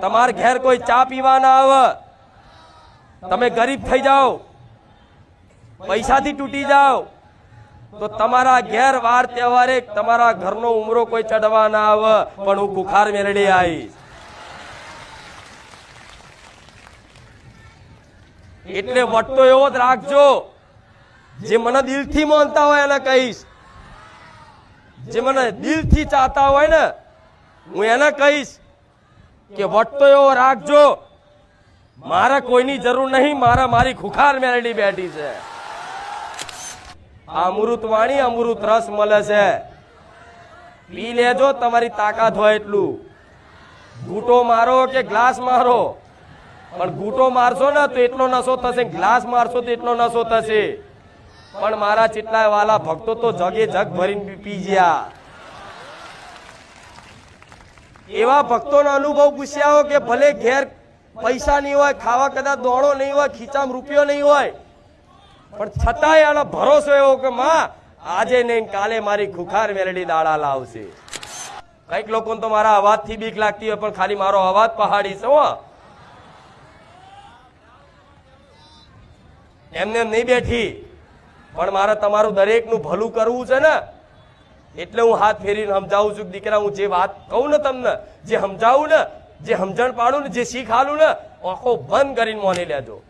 તમાર ઘેર કોઈ ચા પીવા ના આવે. તમે ગરીબ થઈ જાઓ. પૈસાથી તૂટી જાઓ. તો તમારા ઘેર વાર તહેવારે તમારા ઘરનો ઉમરો કોઈ ચડવા ના આવે. પણ હું બુખાર મેળડી આવીશ. એટલે વટતો એવો જ રાખજો. જે મને દિલથી માનતા હોય એને કહીશ. જે મને દિલથી ચાહતા હોય ને, હું એને કહીશ. કે વટતો એવો રાખજો. મારે કોઈની જરૂર નહીં, મારા મારી ખુખાર મેળડી બેઠી છે. આ અમૃત વાણી, અમૃત રસ મળે છે. પી લેજો, તમારી તાકાત હોય એટલું. ઘૂંટો મારો કે ગ્લાસ મારો? પણ ઘૂંટો મારશો ને તો એટલો નશો થશે, ગ્લાસ મારશો તો એટલો નશો થશે. પણ મારા ચેટલા વાલા ભક્તો તો જગે જગ ભરીને પી ગયા એવા ભક્તોનો અનુભવ પૂછ્યા કે ભલે ઘેર પૈસા નહીં હોય, ખાવા કદાચ દોડો નહીં હોય, ખીચામાં રૂપિયો નહીં હોય, પણ છતાંય આનો ભરોસો એવો કે માં, આજે નહીં, કાલે મારી ખુખાર મેલડી દાડા લાવશે કંઈક લોકોને તો મારા અવાજથી બીક લાગતી હોય, પણ ખાલી મારો અવાજ પહાડી છે, હો. એમને એમ નહીં બેઠી, પણ મારે તમારું દરેકનું ભલું કરવું છે ને એટલે હું હાથ ફેરીને સમજાવું છું દીકરા, હું જે વાત કહું ને તમને, જે સમજાવું ને, જે સમજણ પાડું ને, જે શીખ હાલું ને, આંખો બંધ કરીને મોને લેજો.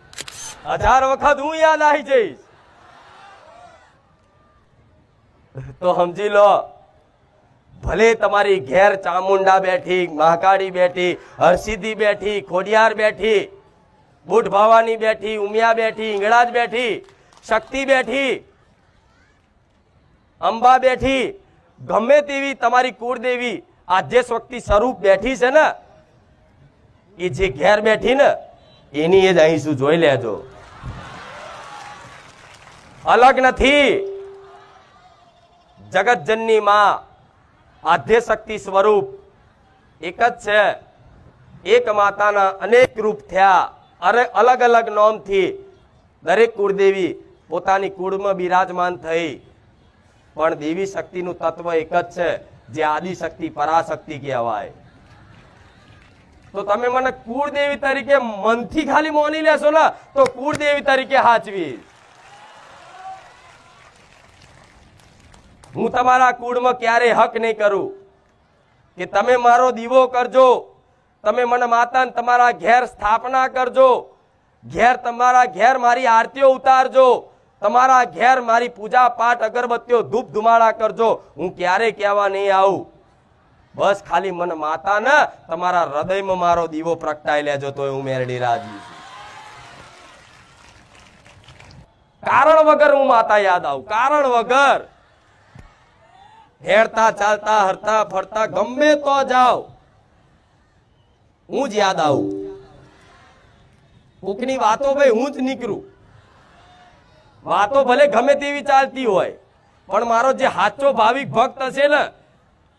હજાર વખત હું યાદ આવી જઈશ. તો સમજી લો, ભલે તમારી ઘેર ચામુંડા બેઠી, મહાકાળી બેઠી, હરસિદ્ધિ બેઠી, ખોડિયાર બેઠી બુટ ભાવાની બેઠી, ઉમિયા બેઠી, ઈંગળાજ બેઠી, શક્તિ બેઠી, અંબા બેઠી ગમે તેવી તમારી કુળદેવી આદ્ય શક્તિ સ્વરૂપ બેઠી છે ને, એ જે ઘેર બેઠી ને, એની એ જ અહીં શું જોઈ લેજો. અલગ નથી. જગતજનની માં આધ્ય શક્તિ સ્વરૂપ એક જ છે. એક માતાના અનેક રૂપ થયા. અરે અલગ અલગ નોમથી દરેક કુળદેવી પોતાની કુળમાં બિરાજમાન થઈ. પણ દેવી શક્તિનું તત્વ એક જ છે, જે આદિશક્તિ પરાશક્તિ કહેવાય. તો તમે મને કુળદેવી તરીકે મનથી ખાલી મોની લેશો ને, તો કુળદેવી તરીકે હાચવી હું તમારા કુળમાં ક્યારે હક નહીં કરું. કે તમે મારો દીવો કરજો, તમે મને માતા ને તમારા ઘેર સ્થાપના કરજો, ઘેર તમારા ઘેર મારી આરતીઓ ઉતારજો તમારા ઘેર મારી પૂજા પાઠ અગરબત્તીઓ ધૂપ ધુમાડા કરજો. હું ક્યારે કહેવા નહીં આવું. બસ ખાલી મને માતા ને તમારા હૃદયમાં મારો દીવો પ્રગટાઈ લેજો તો હું મેરડી રાજી કારણ વગર હું માતા યાદ આવું. કારણ વગર. હેરતા ચાલતા, હરતા, ફરતા, ગમે તો જાઓ. હું જ યાદ આવું. કોકની વાતો ભાઈ હું જ નીકળું. વાતો ભલે ગમે તેવી ચાલતી હોય, પણ મારો જે સાચો ભાવિક ભક્ત હશે ને,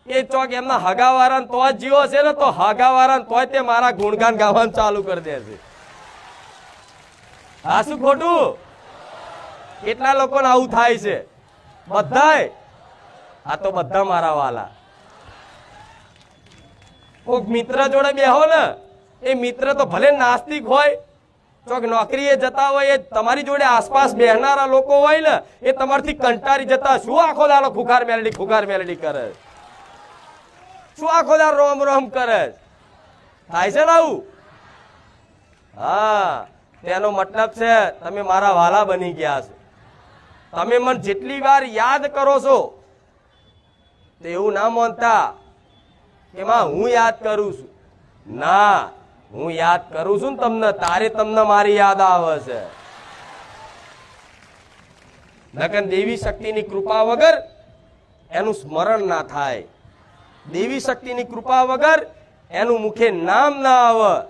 એ ચોક એમના હગાવાળા તો જ જીવો હશે ને, તો હગાવાળા તોય તે મારા ગુણગાન ગાવાનું ચાલુ કરી દેશે હા, શું ખોટું? કેટલા લોકોને આવું થાય છે? બધાય? આ તો બધા મારા વાલા. કોઈક મિત્ર જોડે બેહો ને, એ મિત્ર તો ભલે નાસ્તિક હોય ચોક નોકરીએ જતા હોય એ તમારી જોડે આસપાસ બેહનારા લોકો હોય ને, એ તમારથી કંટારી જતા શું આખો દાડો ખુખાર મેલડી ખુખાર મેલડી કરે? શું આખો દાડો રોમ રોમ કરે? થાય છે ને આવું? હા, તેનો મતલબ છે, તમે મારા વાલા બની ગયા છો. તમે મને જેટલી વાર યાદ કરો છો, તો એવું ના માનતા કે માં હું યાદ કરું છું. ના. હું યાદ કરું છું ને તમને, તારે તમને મારી યાદ આવે છે. નકન દેવી શક્તિની કૃપા વગર એનું સ્મરણ ના થાય. દેવી શક્તિની કૃપા વગર એનું મુખે નામ ના આવે.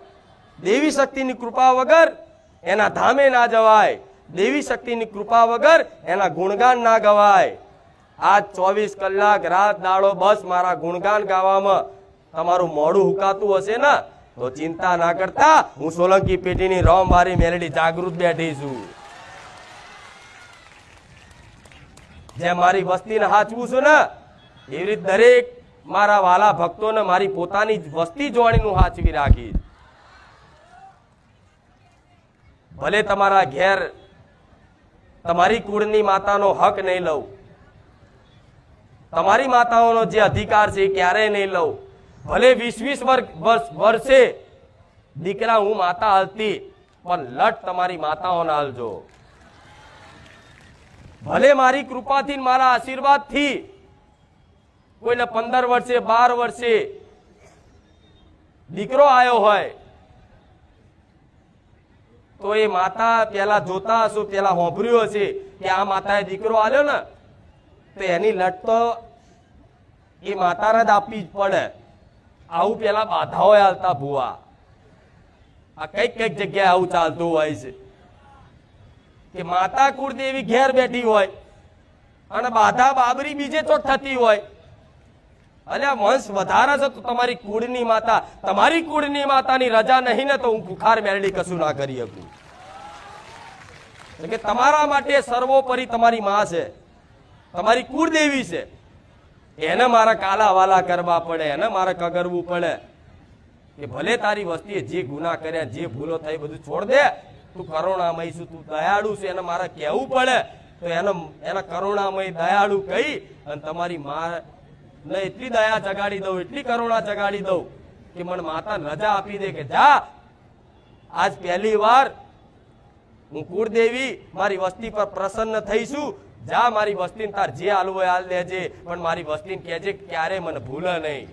દેવી શક્તિની કૃપા વગર એના ધામે ના જવાય. દેવી શક્તિની કૃપા વગર એના ગુણગાન ના ગવાય. આજ ચોવીસ કલાક રાત દાડો બસ મારા ગુણગાન ગાવામાં તમારું મોડું હુકાતું હશે ને? તો ચિંતા ના કરતા હું સોલંકી પેટીની રોમ વારી મેલેડી જાગૃત બેઠી છું. જે મારી વસ્તીને હાચવું છું ને, એવી રીતે દરેક મારા વાલા ભક્તોને મારી પોતાની વસ્તી જોવાણીનું હાચવી રાખીશ ભલે તમારા ઘેર તમારી કુળની માતાનો હક નહીં લઉં. તમારી માતાઓનો જે અધિકાર છે એ ક્યારેય નહીં લઉં. ભલે વીસ વીસ વર્ષ દીકરા હું માતા હાલતી, પણ લટ તમારી માતાઓને હાલજો. ભલે મારી કૃપાથી મારા આશીર્વાદથી કોઈને પંદર વર્ષે, બાર વર્ષે દીકરો આવ્યો હોય, તો એ માતા પેલા જોતા હશો, પેલા હોંભર્યું હશે કે આ માતાએ દીકરો આવ્યો ને, તો એની લટ તો એ માતાને જ આપવી જ પડે. આવું પેલા બાધાઓ હાલતા ભુવા. આ કંઈક કંઈક જગ્યાએ આવું ચાલતું હોય છે. કે માતા કુળદેવી ઘેર બેઠી હોય અને બાધા બાબરી બીજે ચોટ થતી હોય. અલ્યા વંશ વધારે છે તો તમારી કુળની માતા, તમારી કુળની માતાની રજા નહીં ને તો હું ભુખાર મેળડી કશું ના કરી શકું. કે તમારા માટે સર્વોપરી તમારી માં છે. તમારી કુળદેવી છે. એને મારા કાલા વાલા કરવા પડે, એને મારે કગરવું પડે. કે ભલે તારી વસ્તીએ જે ગુના કર્યા, જે ભૂલો થઈ, બધું છોડ દે. તું કરુણામય છું, તું દયાળુ છે, એને મારે કહેવું પડે. તો એને, એના કરુણામય, દયાળુ કહી, અને તમારી મા ને એટલી દયા જગાડી દઉં, એટલી કરુણા જગાડી દઉં કે મને માતા રજા આપી દે કે જા. આજ પહેલી વાર હું કુળદેવી મારી વસ્તી પર પ્રસન્ન થઈશું જા મારી વસ્તીને તાર જે હાલવું હોય હાલ દેજે પણ મારી વસ્તીને કહેજે ક્યારે મને ભૂલે નહીં.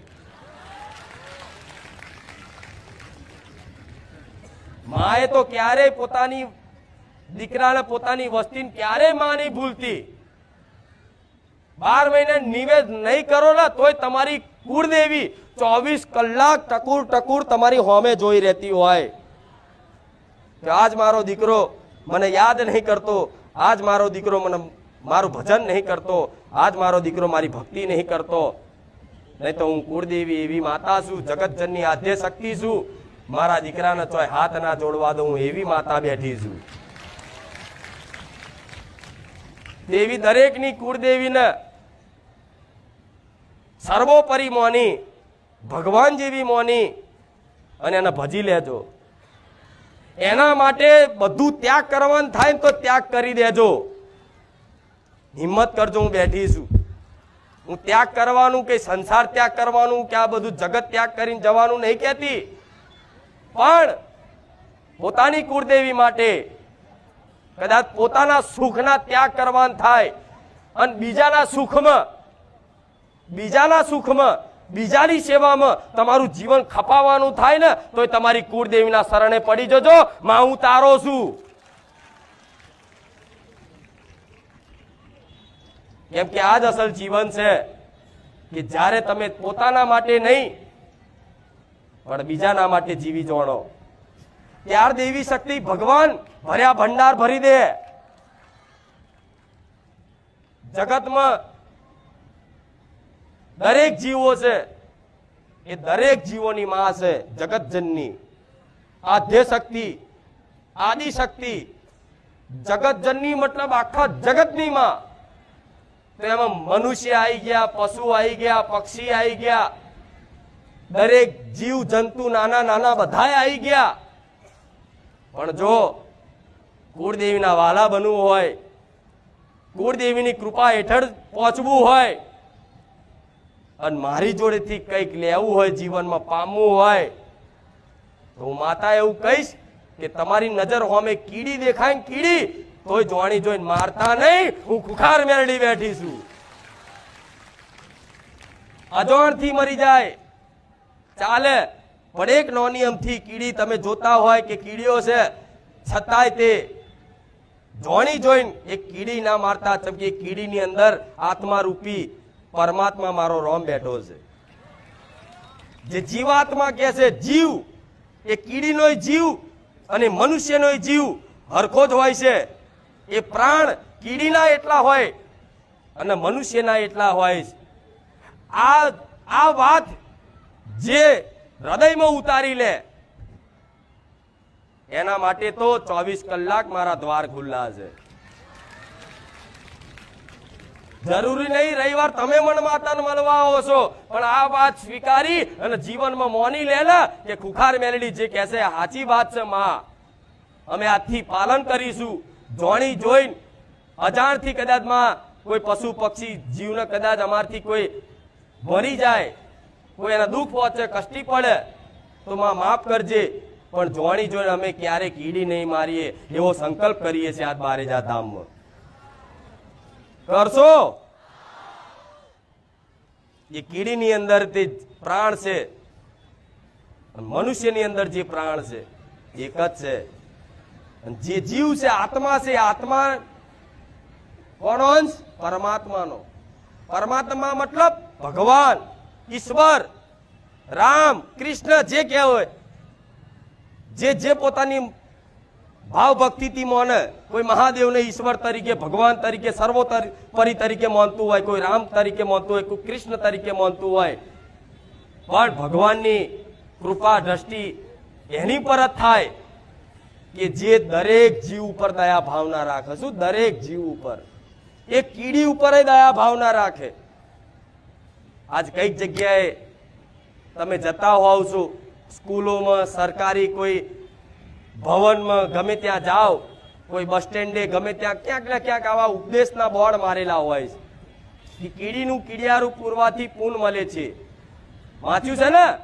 માએ તો ક્યારેય પોતાની દીકરાને પોતાની વસ્તીને ક્યારેયમાં નહીં ભૂલતી. બાર મહિને નિવેદ નહીં કરો ને તોય તમારી કુળદેવી ચોવીસ કલાક ટકુર ટકુર તમારી હોમે જોઈ રહેતી હોય. કે આજ મારો દીકરો મને યાદ નહીં કરતો, આજ મારો દીકરો મને મારું ભજન નહીં કરતો, આજ મારો દીકરો મારી ભક્તિ નહીં કરતો. નહીં તો હું કુળદેવી એવી માતા છું, જગતજનની આધ્ય શક્તિ છું. મારા દીકરાને ચોય હાથ ના જોડવા દઉં, હું એવી માતા બેઠી છું. દેવી દરેકની કુળદેવીને સર્વોપરી મોની, ભગવાન જેવી મોની, અને એને ભજી લેજો. એના માટે બધું ત્યાગ કરવાનું થાય તો ત્યાગ કરી દેજો. હિંમત કરજો, હું બેઠી છું. હું ત્યાગ કરવાનું કે સંસાર ત્યાગ કરવાનું કે આ બધું જગત ત્યાગ કરીને જવાનું નહીં કહેતી. પણ પોતાની કુળદેવી માટે કદાચ પોતાના સુખના ત્યાગ કરવાનું થાય અને બીજાના સુખમાં બીજાના સુખમાં, બીજાની સેવામાં તમારું જીવન ખપાવવાનું થાય ને તો તમારી કુળદેવીના શરણે પડી જજો. માં હું તારો છું. કેમ કે આ જ અસલ જીવન છે કે જ્યારે તમે પોતાના માટે નહીં, પણ બીજાના માટે જીવી જોણો ત્યાર દેવી શક્તિ ભગવાન ભર્યા ભંડાર ભરી દે. જગતમાં દરેક જીવો છે, એ દરેક જીવોની માં છે, જગતજનની. આધ્ય શક્તિ, આદિ શક્તિ, જગતજનની મતલબ આખા જગતની માં. તો એમાં મનુષ્ય આવી ગયા, પશુ આવી ગયા, પક્ષી આવી ગયા. દરેક જીવ, જંતુ, નાના નાના બધા આવી ગયા. પણ જો કુળદેવીના વાલા બનવું હોય, કુળદેવીની કૃપા હેઠળ પહોંચવું હોય, અને મારી જોડેથી કંઈક લેવું હોય, જીવનમાં પામવું હોય, તો હું માતા એવું કહીશ કે તમારી નજર હોમે કીડી દેખાય કીડી. તોય જોણી જોઈને મારતા નહીં. હું ખુખાર મેરડી બેઠી છું. અજોણથી મરી જાય. ચાલે, પણ એક નોનિયમથી કીડી તમે જોતા હોય કે કીડીઓ છે, છતાંય તે જોણી જોઈને એક કીડી ના મારતા ચમકે એ કીડીની અંદર આત્મા રૂપી પરમાત્મા મારો રોમ બેઠો છે. જે જીવાત્મા કે છે, જીવ, એ કીડીનો જીવ અને મનુષ્યનો જીવ હરખો જ હોય છે. એ પ્રાણ કીડીના એટલા હોય અને મનુષ્યના એટલા હોય આ આ વાત જે હૃદયમાં ઉતારી લે, એના માટે તો ચોવીસ કલાક મારા દ્વાર ખુલ્લા છે. જરૂરી નહીં, રવિવાર તમે મન માતાને મળવા આવો છો, પણ આ વાત સ્વીકારી અને જીવનમાં મોની લે કે ખુખાર મેલડી જે કહેશે સાચી વાત છે, માં. અમે આજથી પાલન કરીશું. જોણી જોઈને અજાણથી કદાચમાં કોઈ પશુ પક્ષી જીવને કદાચ અમારથી કોઈ મરી જાય, કોઈ એના દુઃખ પહોંચે, કષ્ટી પડે, તો માફ કરજે. પણ જોણી જોઈને અમે ક્યારે કીડી નહીં મારીએ એવો સંકલ્પ કરીએ છીએ આ બારેજા ધામમાં. કરશો? એ કીડીની અંદર તે પ્રાણ છે. મનુષ્યની અંદર જે પ્રાણ છે, એક જ છે. જે જીવ છે, આત્મા છે આત્મા કોનો અંશ પરમાત્માનો. પરમાત્મા મતલબ ભગવાન, ઈશ્વર, રામ, કૃષ્ણ, જે કહેવાય જે જે પોતાની ભાવ ભક્તિથી માને. કોઈ મહાદેવને ઈશ્વર તરીકે, ભગવાન તરીકે સર્વોપરી તરીકે માનતું હોય, કોઈ રામ તરીકે માનતું હોય, કોઈ કૃષ્ણ તરીકે માનતું હોય. પણ ભગવાનની કૃપા, દ્રષ્ટિ એની પર જ થાય. કે જે દરેક જીવ ઉપર દયા ભાવના રાખે. શું દરેક જીવ ઉપર? એ કીડી ઉપર દયા ભાવના રાખે. આજ કંઈક જગ્યાએ તમે જતા હોવ છો, સ્કૂલોમાં, સરકારી કોઈ ભવનમાં, ગમે ત્યાં જાઓ, કોઈ બસ સ્ટેન્ડે, ગમે ત્યાં ક્યાંક ને ક્યાંક આવા ઉપદેશના બોર્ડ મારેલા હોય છે. કીડીનું કીડિયારું પૂરવાથી પૂન મળે છે. વાંચ્યું છે ને?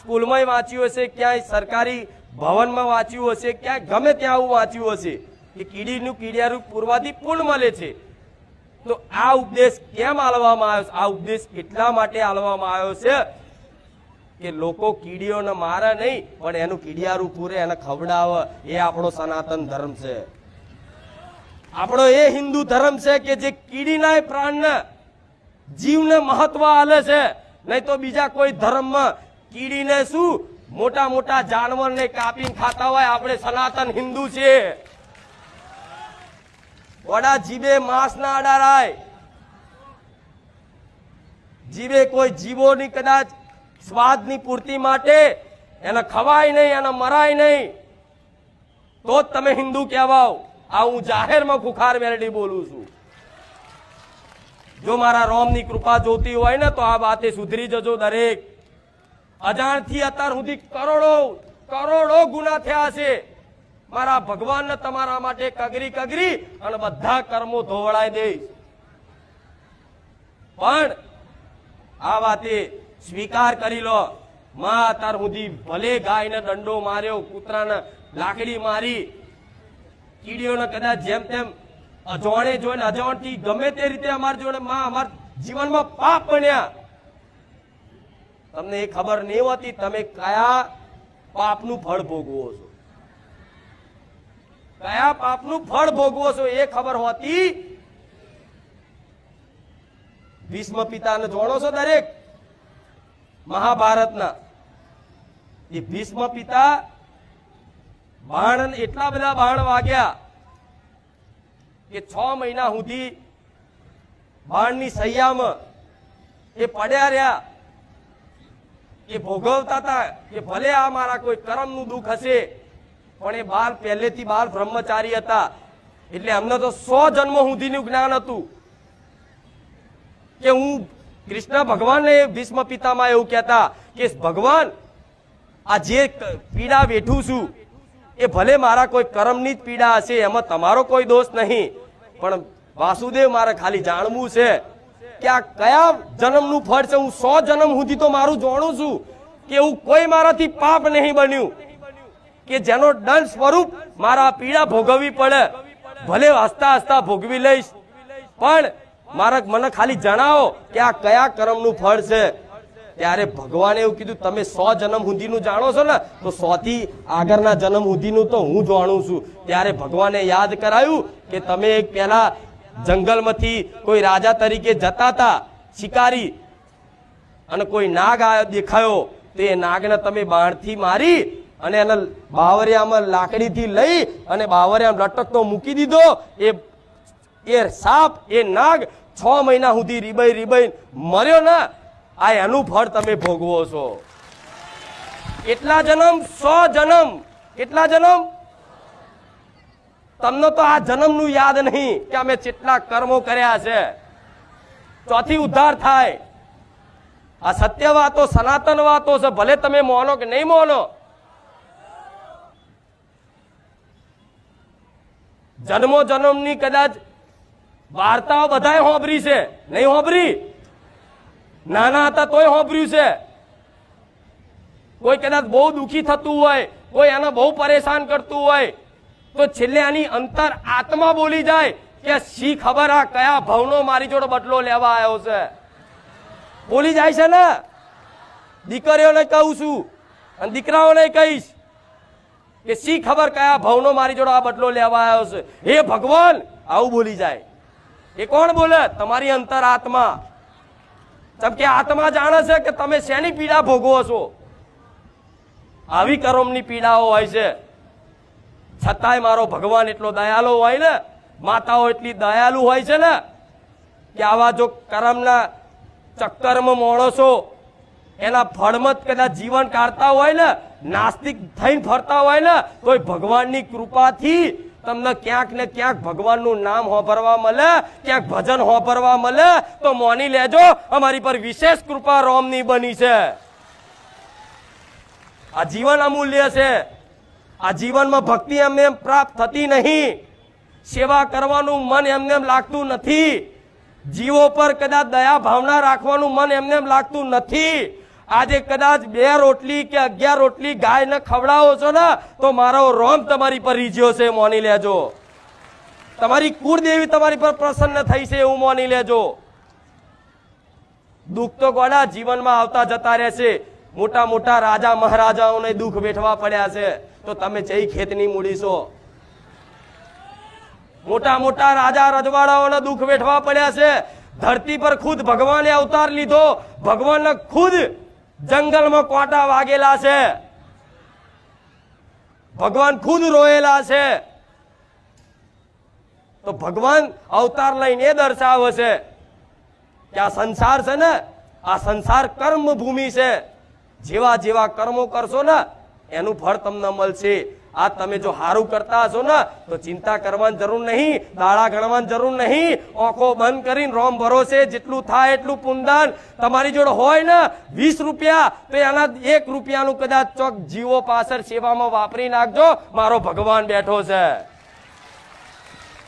સ્કૂલમાંય વાંચ્યું હશે, ક્યાંય સરકારી ભવનમાં વાંચ્યું હશે ક્યાંય ગમે ત્યાં આવું વાંચ્યું હશે. કે કીડીનું કીડિયારું પૂરવાથી પૂર્ણ મળે છે. તો આ ઉપદેશ કેમ આલવામાં આવ્યો છે? આ ઉપદેશ એટલા માટે આલવામાં આવ્યો છે કે લોકો કીડીઓને મારે નહીં, પણ એનું કીડિયારું પૂરે, એને ખવડાવે. એ આપણો સનાતન ધર્મ છે. આપણો એ હિન્દુ ધર્મ છે કે જે કીડીના પ્રાણને જીવને મહત્વ આલે છે. નહીં તો બીજા કોઈ ધર્મમાં કીડીને શું? મોટા મોટા જાનવરને કાપીને ખાતા હોય, આપણે સનાતન હિન્દુ છીએ. વડા જીભે માંસ ના અડારાય. જીવે કોઈ જીવોની કદાચ સ્વાદની પૂર્તિ માટે એને ખવાય નહીં, એને મરાય નહીં. તો જ તમે હિન્દુ કહેવાઓ. આ હું જાહેરમાં ખુખાર મેરડી બોલું છું. જો મારા રોમની કૃપા જોતી હોય ને, તો આ વાતે સુધરી જજો દરેક. અજાણથી અત્યાર સુધી કરોડો કરોડો ગુના થયા છે. મારા ભગવાનને તમારા માટે કગરી કગરી અને બધા કર્મો ધોવડાઈ દઈશ. પણ આ વાતે સ્વીકાર કરી લો. માં અત્યાર સુધી ભલે ગાયને દંડો માર્યો, કૂતરાને લાકડી મારી, કીડીઓને કદાચ જેમ તેમ અજવાણે જોઈને, અજવાણથી ગમે તે રીતે અમારા જોડે માં અમારા જીવનમાં પાપ બન્યા. તમને એ ખબર નહીં હોતી, તમે કયા પાપનું ફળ ભોગવો છો? કયા પાપનું ફળ ભોગવો છો એ ખબર હોતી? ભીષ્મ પિતાને જોડો છો દરેક? મહાભારતના. એ ભીષ્મ પિતા બાણ એટલા બધા બાણ વાગ્યા કે છ મહિના સુધી બાણની સૈયામાં એ પડ્યા રહ્યા. એ ભોગવતા હતા કે ભલે આ મારા કોઈ કર્મનું દુઃખ હશે, પણ એ બાળ પહેલેથી બાળ બ્રહ્મચારી હતા. એટલે અમને તો સો જન્મ સુધીનું જ્ઞાન હતું. કે હું કૃષ્ણ ભગવાનને ભીષ્મ પિતામાં એવું કહેતા કે ભગવાન, આ જે પીડા વેઠું છું, એ ભલે મારા કોઈ કર્મની જ પીડા હશે, એમાં તમારો કોઈ દોષ નહીં. પણ વાસુદેવ મારે ખાલી જાણવું છે કે આ કયા જન્મનું ફળ છે? હું સો જન્મ સુધી તો મારું જાણું છું કે એવું કોઈ મારાથી પાપ નહીં બન્યું. કે જેનો દંડ સ્વરૂપ મારા પીડા ભોગવવી પડે. ભલે હસતા હસતા ભોગવી લઈશ. પણ મારા મને ખાલી જણાવો કે આ કયા કર્મનું ફળ છે? ત્યારે ભગવાને એવું કીધું, તમે સો જન્મ સુધીનું જાણો છો ને, તો સો થી આગળના જન્મ સુધીનું તો હું જાણું છું. ત્યારે ભગવાને યાદ કરાયું કે તમે એક પહેલા જંગલમાંથી કોઈ રાજા તરીકે જતા હતા શિકારી અને કોઈ નાગ દેખાયો, તો એ નાગને તમે બાણથી મારી અને એને બાવરિયામાં લાકડીથી લઈ અને બાવરિયામાં લટકતો મૂકી દીધો. એ એ સાપ, એ નાગ છ મહિના સુધી રીબાઈ રીબાઈ મર્યો ના, આ એનું ફળ તમે ભોગવો છો. કેટલા જન્મ, સો જન્મ કેટલા જન્મ તમને તો આ જન્મનું યાદ નહીં કે અમે કેટલા કર્મો કર્યા છે. ચોથી ઉદ્ધાર થાય. આ સત્ય વાતો, સનાતન વાતો છે, ભલે તમે મોનો કે નહીં મોનો. જન્મો જન્મની કદાચ વાર્તાઓ બધાએ હોંભરી છે. નહીં હોંભરી? નાના હતા તોય હોંભર્યું છે. કોઈ કદાચ બહુ દુખી થતું હોય, કોઈ એને બહુ પરેશાન કરતું હોય તો છેલ્લે આની અંતર આત્મા બોલી જાય કે શી ખબર આ કયા ભવનો મારી જોડે બદલો લેવા આવ્યો છે? બોલી જાય છે ને? દીકરીઓને કહું છું અને દીકરાઓને કહીશ કે શી ખબર કયા ભવનો મારી જોડે આ બદલો લેવા આવ્યો છે? હે ભગવાન, આવું બોલી જાય. એ કોણ બોલે? તમારી અંતર આત્મા. કે આત્મા જાણે છે કે તમે શેની પીડા ભોગવો છો? આવી કરમની પીડાઓ હોય છે. છતાંય મારો ભગવાન એટલો દયાળુ હોય ને, માતાઓ એટલી દયાળુ હોય છે ને, કે આવા જો કરમના ચક્કરમાં માણસો એના ફળમત કદાચ જીવન કાઢતા હોય ને, નાસ્તિક થઈને ફરતા હોય ને તો ભગવાનની કૃપાથી તમને ક્યાંક ને ક્યાંક ભગવાનનું નામ હોભરવા મળે, ક્યાંક ભજન હોભરવા મળે, તો મોની લેજો, અમારી પર વિશેષ કૃપા રોમની બની છે. આ જીવન અમૂલ્ય છે. આ જીવનમાં ભક્તિ એમને એમ પ્રાપ્ત થતી નહીં. સેવા કરવાનું મન એમને એમ લાગતું નથી. જીવો પર કદાચ દયા ભાવના રાખવાનું મન એમને એમ લાગતું નથી. આજે કદાચ બે રોટલી કે અગિયાર રોટલી ગાયને ખવડાવો છો ને, તો મારો રોમ તમારી પર રીજ્યો છે, મોની લેજો. તમારી કુળદેવી તમારી પર પ્રસન્ન થઈ છે, એવું મોની લેજો. દુઃખ તો ગોડા જીવનમાં આવતા જતા રહેશે. મોટા મોટા રાજા મહારાજાઓને દુઃખ વેઠવા પડ્યા છે. તો તમે જઈ ખેતની મૂડી છો? મોટા મોટા રાજા રજવાડાઓને દુઃખ વેઠવા પડ્યા છે. ધરતી પર ખુદ ભગવાને અવતાર લીધો. ભગવાન ખુદ જંગલમાં કોટા વાગેલા છે. ભગવાન ખુદ રોયેલા છે. તો ભગવાન અવતાર લઈને એ દર્શાવે છે કે આ સંસાર છે ને, આ સંસાર કર્મ ભૂમિ છે. જેવા જેવા કર્મો કરશો ને, એનું ફળ તમને મળશે. આ તમે જો સારું કરતા હશો ને, તો ચિંતા કરવાની જરૂર નહીં, દાડા ગણવાની જરૂર નહીં. આંખો બંધ કરીને રોમ ભરોસે, જેટલું થાય એટલું પુનદાન. તમારી જોડે હોય ને, વીસ રૂપિયા, તો એના એક રૂપિયાનું કદાચ ચોક જીવો પાછળ સેવામાં વાપરી નાખજો. મારો ભગવાન બેઠો છે.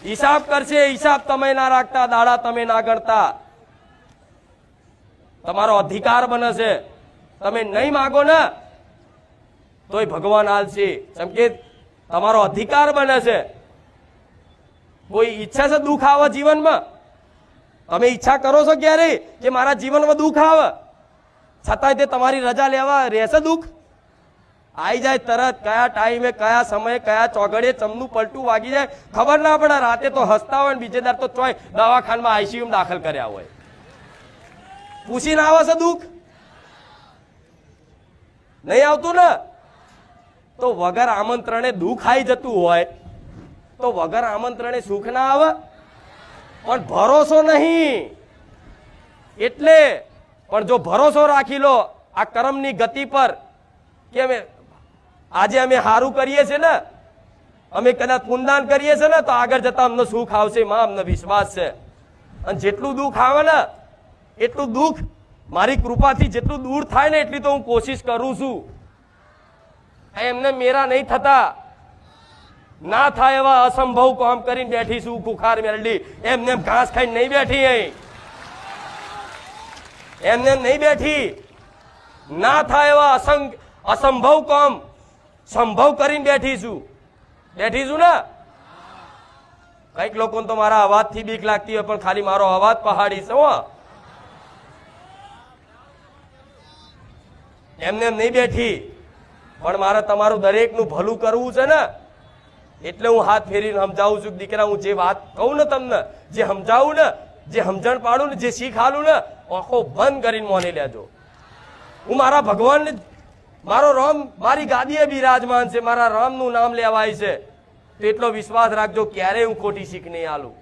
હિસાબ કરશે, હિસાબ તમે ના રાખતા, દાડા તમે ના ગણતા. તમારો અધિકાર બને છે તમે નહીં માગો ને, તોય ભગવાન આલશે કે તમારો અધિકાર બને છે. કોઈ ઈચ્છા છે દુઃખ આવે જીવનમાં? તમે ઈચ્છા કરો છો ક્યારે કે મારા જીવનમાં દુઃખ આવે? છતાંય તે તમારી રજા લેવા રહેશે દુઃખ? આવી જાય તરત, કયા ટાઈમે, કયા સમયે, કયા ચોગડે ચમનું પલટું વાગી જાય? ખબર ના પડે, રાતે તો હસતા હોય બીજે દર તો ચોય દવાખાનામાં આઈસીયુ દાખલ કર્યા હોય. પૂછીને આવે છે દુઃખ? નહીં આવતું ને? તો વગર આમંત્રણે દુઃખ આવી જતું હોય. તો વગર આમંત્રણે સુખ ના આવે? પણ ભરોસો નહીં. એટલે પણ જો ભરોસો રાખી લો, આ કર્મની ગતિ પર કે અમે, આજે અમે સારું કરીએ છીએ ને, અમે કદાચ પુનદાન કરીએ છીએ ને, તો આગળ જતા અમને સુખ આવશે, માં અમને વિશ્વાસ છે. અને જેટલું દુઃખ આવે ને, એટલું દુઃખ મારી કૃપાથી જેટલું દૂર થાય ને એટલી તો હું કોશિશ કરું છું. એમને મેરા નહીં થતા. ના થાય એવા અસંભવ કામ કરીને બેઠી છું, ખુખાર મેરડી. એમને એમ ઘાસ ખાઈને નહીં બેઠી અહીં. એમને એમ નહીં બેઠી. ના થાય એવા અસંગ, અસંભવ કામ સંભવ કરીને બેઠી છું. બેઠી છું ને? કંઈક લોકોને તો મારા અવાજથી બીક લાગતી હોય, પણ ખાલી મારો અવાજ પહાડી છે, હો. એમને એમ નહીં બેઠી, પણ મારે તમારું દરેકનું ભલું કરવું છે ને, એટલે હું હાથ ફેરીને સમજાવું છું દીકરા, હું જે વાત કહું ને તમને, જે સમજાવું ને, જે સમજણ પાડું ને, જે શીખ હાલું ને, આંખો બંધ કરીને મોની લેજો. હું મારા ભગવાનને મારો રામ, મારી ગાદીએ બિરાજમાન છે, મારા રામનું નામ લેવાય છે. તો એટલો વિશ્વાસ રાખજો, ક્યારેય હું ખોટી શીખ નહીં આલું.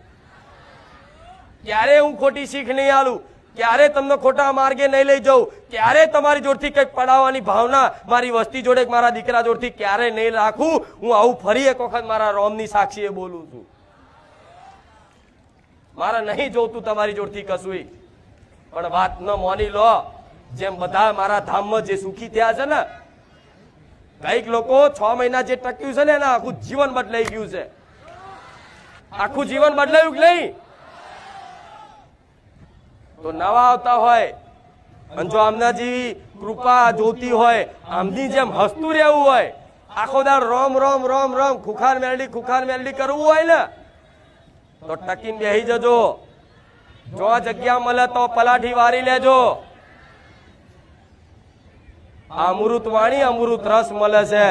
ક્યારે હું ખોટી શીખ નહીં આલું. ક્યારે તમને ખોટા માર્ગે નહીં લઈ જાઉં ક્યારે તમારી જોડથી કંઈક પડાવવાની ભાવના મારી વસ્તી જોડે, મારા દીકરા જોડથી ક્યારે નહીં રાખું? હું આવું ફરી એક વખત મારા રોમની સાક્ષીએ બોલું છું. મારે નહીં જોતું તમારી જોડથી કશું પણ વાત ન મોની લો, જેમ બધા મારા ધામમાં જે સુખી થયા છે ને, કંઈક લોકો છ મહિના જે ટક્યું છે ને, એના આખું જીવન બદલાઈ ગયું છે. આખું જીવન બદલાયું કે નહીં? તો નવા આવતા હોય, અને જો આમના જેવી કૃપા જોતી હોય, આમની જેમ હસતું રહેવું હોય, આખો દાડ રોમ રોમ રોમ રોમ, ખુખાર મેલડી ખુખાર મેલડી કરવું હોય ને, તો ટકીને બેહી જજો. જો જગ્યા મળે તો પલાઠી વારી લેજો. અમૃત વાણી, અમૃત રસ મળે છે.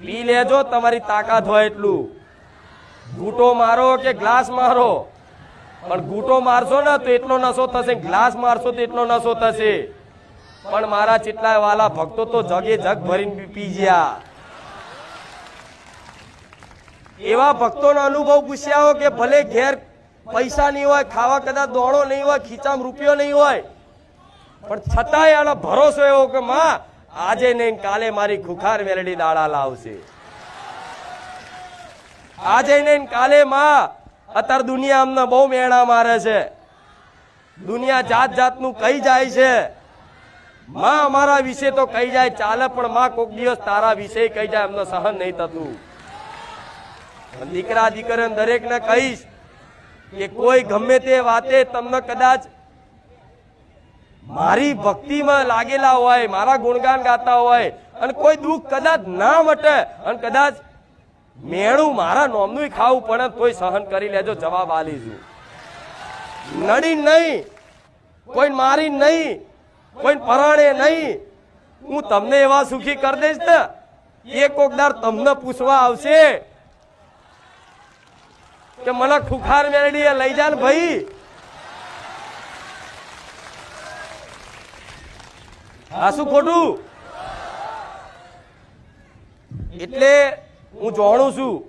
પી લેજો, તમારી તાકાત હોય એટલું. ઘૂંટો મારો કે ગ્લાસ મારો? પણ ઘૂંટો મારશો ને તો એટલો નશો થશે, ગ્લાસ મારશો તો એટલો નશો થશે. પણ મારા ચેટલા વાલા ભક્તો તો જગે જગ ભરીને પી- ગયા એવા ભક્તોનો અનુભવ પૂછ્યા કે ભલે ઘેર પૈસા નહીં હોય, ખાવા કદાચ દોણો નહીં હોય, ખીચામાં રૂપિયો નહીં હોય, પણ છતાંય આનો ભરોસો એવો કે માં, આજે નહીં, કાલે મારી ખુખાર મેલડી દાડા લાવશે. આજે નહીં, કાલે માં અત્યારે દુનિયા અમને બહુ મેણા મારે છે. દુનિયા જાત જાતનું કહી જાય છે. માં અમારા વિશે તો કહી જાય, ચાલે પણ માં કોક દિવસ તારા વિશે કહી જાય, અમને સહન નહીં થતું. દીકરા દીકરીને દરેકને કહીશ કે કોઈ ગમે તે વાતે તમને કદાચ મારી ભક્તિમાં લાગેલા હોય, મારા ગુણગાન ગાતા હોય, અને કોઈ દુઃખ કદાચ ના મટે, અને કદાચ મેણું મારા નોમનું ખાવું પડે તોય સહન કરી લેજો, જવાબ આલીશું નડી નહીં કોઈ મારી નહીં કોઈ પરાણે નહીં. હું તમને એવા સુખી કરી દઈશ ને એક કોકદાર તમને પૂછવા આવશે કે મને ખુખાર મેળડી લઈ જા ભાઈ. આ શું ખોટું? એટલે હું જાણું છું.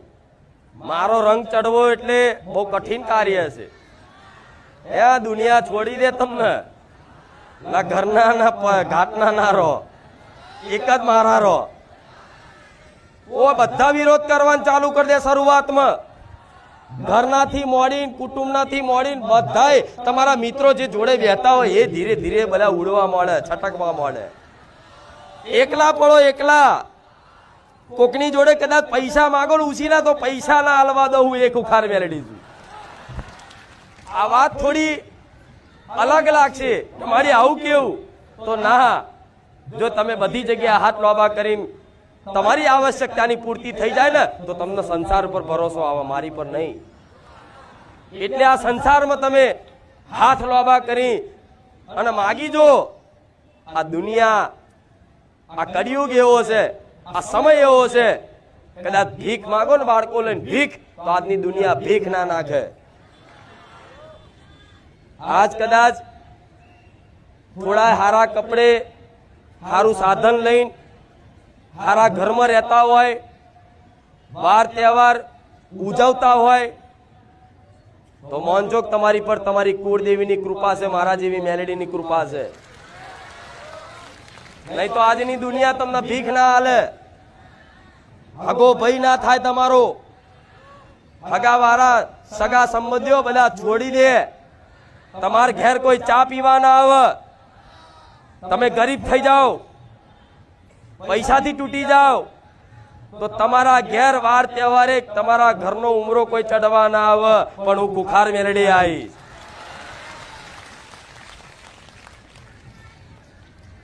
મારો રંગ ચડવો એટલે બહુ કઠિન કાર્ય છે. એ દુનિયા છોડી દે તમને. ના ઘરના, ના ઘાટના ના રહો. એક જ મારા રહો. ઓ બધા વિરોધ કરવાનું ચાલુ કરી દે શરૂઆતમાં. ઘરનાથી મોડીને, કુટુંબનાથી મોડીને બધાય તમારા મિત્રો જે જોડે બેઠા હોય એ ધીરે ધીરે બધા ઉડવા મળે છટકવા મળે એકલા પડો એકલા. કોકની જોડે કદાચ પૈસા માંગો ને ઉછીના તો પૈસા ના હાલવા દઉં હું એક ઉખાર મેળડી છું આ વાત થોડી અલગ લાગશે. કે મારી આવું કેવું? તો ના, જો તમે બધી જગ્યાએ હાથ લોબા કરીને તમારી આવશ્યકતાની પૂર્તિ થઈ જાય ને, તો તમને સંસાર પર ભરોસો આવે, મારી પર નહીં. એટલે આ સંસારમાં તમે હાથ લોબા કરી અને માગી જો, આ દુનિયા આ કળિયુગ એવો છે આ સમય એવો છે, કદાચ ભીખ માગો ને બાળકો લઈને ભીખ, તો આજની દુનિયા ભીખ ના નાખે. આજ કદાચ થોડા હારા કપડે સારું સાધન લઈને સારા ઘરમાં રહેતા હોય વાર તહેવાર ઉજવતા હોય, તો મોનજોગ તમારી પર તમારી કુળદેવીની કૃપા છે, મારા જેવી મેલેડીની કૃપા છે. નહીં તો આજની દુનિયા તમને ભીખ ના હાલે હગો ભય ના થાય તમારો. હગા વાળા, સગા સંબંધીઓ બધા છોડી દે. તમાર ઘેર કોઈ ચા પીવા ના આવે. તમે ગરીબ થઈ જાઓ. પૈસાથી તૂટી જાઓ. તો તમારા ઘેર વાર તહેવારે તમારા ઘરનો ઉમરો કોઈ ચડવા ના આવે. પણ હું બુખાર મેળડી આવીશ.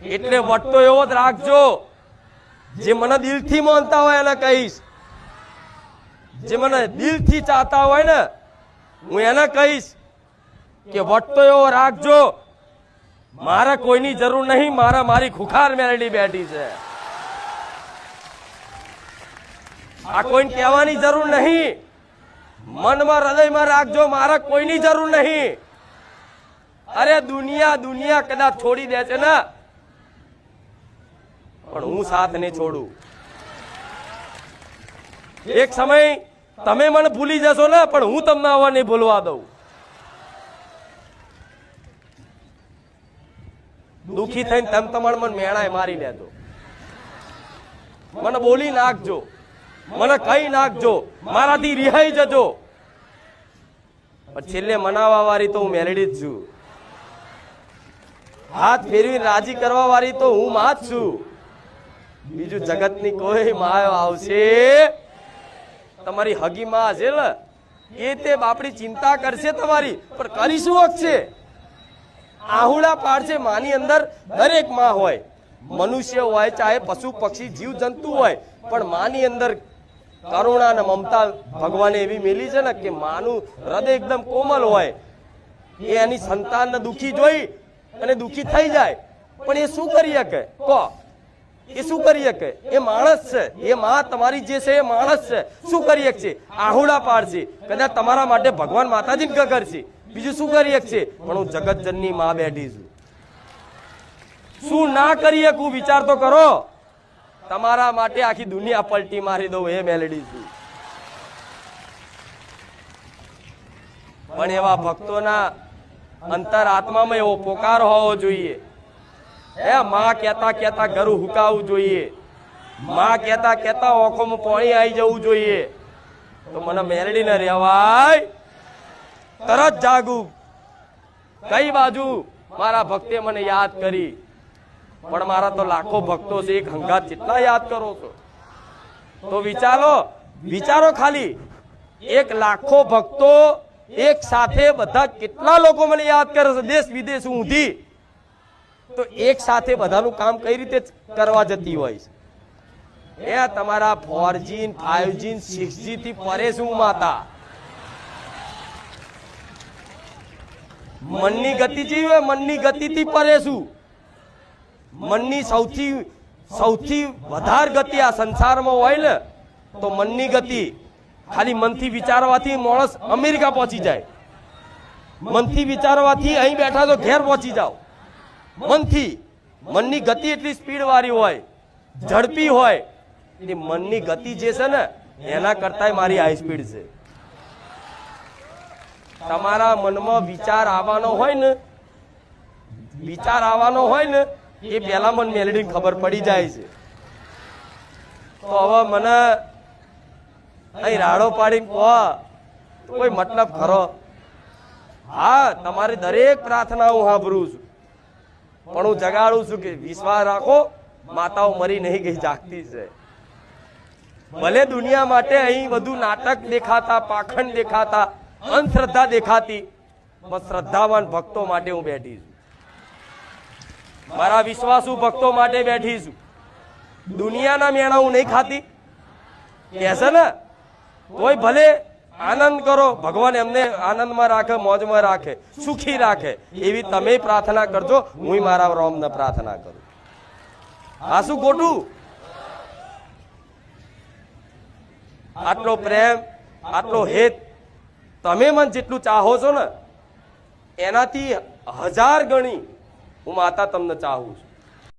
એટલે વટતો એવો જ રાખજો. જે મને દિલથી માનતા હોય એને કહીશ. જે મને દિલથી ચાહતા હોય ને, હું એને કહીશ કે વટતો એવો રાખજો. મારે કોઈની જરૂર નહીં, મારે મારી ખુખાર મેળડી બેઠી છે. આ કોઈને કહેવાની જરૂર નહીં. મનમાં, હૃદયમાં રાખજો, મારે કોઈની જરૂર નહીં. અરે દુનિયા દુનિયા કદાચ છોડી દે છે ને. પણ હું સાથ ને છોડું. એક સમય તમે મને ભૂલી જશો ને, પણ હું તમને આવા નહીં ભૂલવા દઉં. દુખી થઈને તમ તમારે મને મેણાય મારી લેજો. મને બોલી નાખજો. મને કઈ નાખજો. મારાથી રિહાઈ જજો. પણ છેલ્લે મનાવા વાળી તો હું મેલડી જ છું. હાથ ફેરવીને રાજી કરવા વાળી તો હું માં જ છું. બીજું જગતની કોઈ માયો આવશે. તમારી હગી માં છે એ તે બાપડી ચિંતા કરશે તમારી. પણ કરી શું વખશે આહુડા પાડશે માની અંદર દરેકમાં હોય. મનુષ્ય હોય, ચાહે પશુ, પક્ષી, જીવ, જંતુ હોય. પણ માની અંદર કરુણા અને મમતા ભગવાને એવી મેલી છે ને કે માનું હૃદય એકદમ કોમલ હોય. એ એની સંતાનને દુખી જોઈ અને દુખી થઈ જાય. પણ એ શું કરી શકે? કહો એ શું કરી શકે એ માણસ છે. એ માં તમારી જે છે એ માણસ છે. શું કરી શકશે આહુડા પાડ છે કદાચ તમારા માટે ભગવાન માતાજી ગગર છે. બીજું શું કરી શકશે પણ હું જગતજનની માં બેઠી છું. શું ના કરી શકું વિચાર તો કરો. તમારા માટે આખી દુનિયા પલટી મારી દઉં એ મેલેડી છું. પણ એવા ભક્તોના અંતર આત્મામાં એવો પોકાર હોવો જોઈએ. એ માં કહેતા કહેતા ઘરું હુકાવવું જોઈએ. માં કહેતા કહેતા ઓખોમાં પાણી આવી જવું જોઈએ. તો મને મેરડી ને રહેવાય. તરત જાગું. કઈ બાજુ? મારા ભક્તે મને યાદ કરી. પણ મારા તો લાખો ભક્તો છે, એક હંગાત જેટલા યાદ કરો છો. તો વિચારો વિચારો ખાલી. એક લાખો ભક્તો એક સાથે બધા કેટલા લોકો મને યાદ કરે છે? દેશ વિદેશ ઊંધી. તો એક સાથે બધાનું કામ કઈ રીતે કરવા જતી હોય છે? એ તમારા ફોરજી ફાઈવજી સિક્સજી થી પરે શું માતા. મનની ગતિ જેવી મનની ગતિથી પરે શું મનની સૌથી સૌથી વધારે ગતિ આ સંસારમાં હોય ને, તો મનની ગતિ ખાલી મનથી વિચારવાથી માણસ અમેરિકા પહોંચી જાય. મનથી વિચારવાથી અહીં બેઠા તો ઘેર પહોંચી જાઓ. મનથી મનની ગતિ એટલી સ્પીડ વાળી હોય, ઝડપી હોય, એ મનની ગતિ જે છે ને, એના કરતાંય મારી હાઈ સ્પીડ છે. તમારા મનમાં વિચાર આવવાનો હોય ને, વિચાર આવવાનો હોય ને, એ પહેલા મને મેલેડી ખબર પડી જાય છે. તો હવે મને અહીં રાડો પાડીને કહો, કોઈ મતલબ ખરો? હા, તમારી દરેક પ્રાર્થના હું સાંભળું છું. પણ હું જગાડું છું કે વિશ્વાસ રાખો, માતાઓ મરી નહીં ગઈ, જાગતી છે ભલે દુનિયા માટે અહીં વધુ નાટક દેખાતા, પાખંડ દેખાતા, અંધશ્રદ્ધા દેખાતી, પણ શ્રદ્ધાવાન ભક્તો માટે હું બેઠી છું. મારા વિશ્વાસુ ભક્તો માટે બેઠી છું. દુનિયાના મેણા હું નહીં ખાતી. કહેશે ને, તોય ભલે આનંદ કરો, ભગવાન એમને આનંદમાં રાખે, મોજમાં રાખે, સુખી રાખે. એવી તમે પ્રાર્થના કરજો, હું મારા રોમને પ્રાર્થના કરું. આ શું ખોટું? આટલો પ્રેમ, આટલો હેત, તમે મને જેટલું ચાહો છો ને, એનાથી હજાર ગણી હું માતા તમને ચાહું છું.